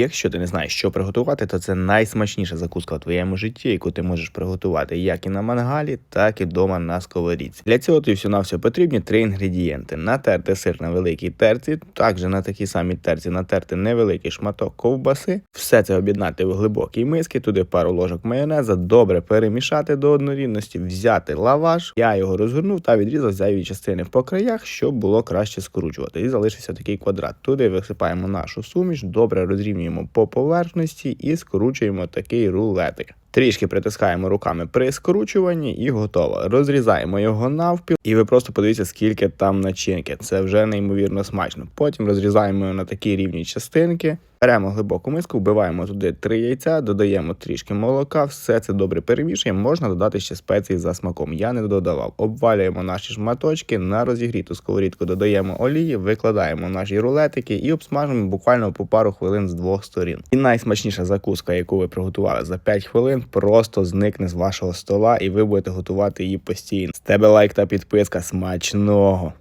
Якщо ти не знаєш, що приготувати, то це найсмачніша закуска в твоєму житті, яку ти можеш приготувати як і на мангалі, так і вдома на сковорідці. Для цього тобі всього навсього потрібні три інгредієнти: натерти сир на великій терці, також на такій самій терці натерти невеликий шматок ковбаси, все це об'єднати в глибокій миски, туди пару ложок майонеза, добре перемішати до однорідності, взяти лаваш. Я його розгорнув та відрізав зайві частини по краях, щоб було краще скручувати. І залишився такий квадрат. Туди висипаємо нашу суміш, добре розрівнюємо по поверхності і скручуємо такий рулетик. Трішки притискаємо руками при скручуванні і готово. Розрізаємо його навпіл, і ви просто подивіться, скільки там начинки. Це вже неймовірно смачно. Потім розрізаємо його на такі рівні частинки. Беремо глибоку миску, вбиваємо туди три яйця, додаємо трішки молока, все це добре перемішуємо. Можна додати ще спеції за смаком. Я не додавав. Обвалюємо наші шматочки на розігріту сковорідку, додаємо олії, викладаємо наші рулетики і обсмажимо буквально по пару хвилин з двох сторін. І найсмачніша закуска, яку ви приготували за 5 хвилин, просто зникне з вашого стола, і ви будете готувати її постійно. З тебе лайк та підписка. Смачного!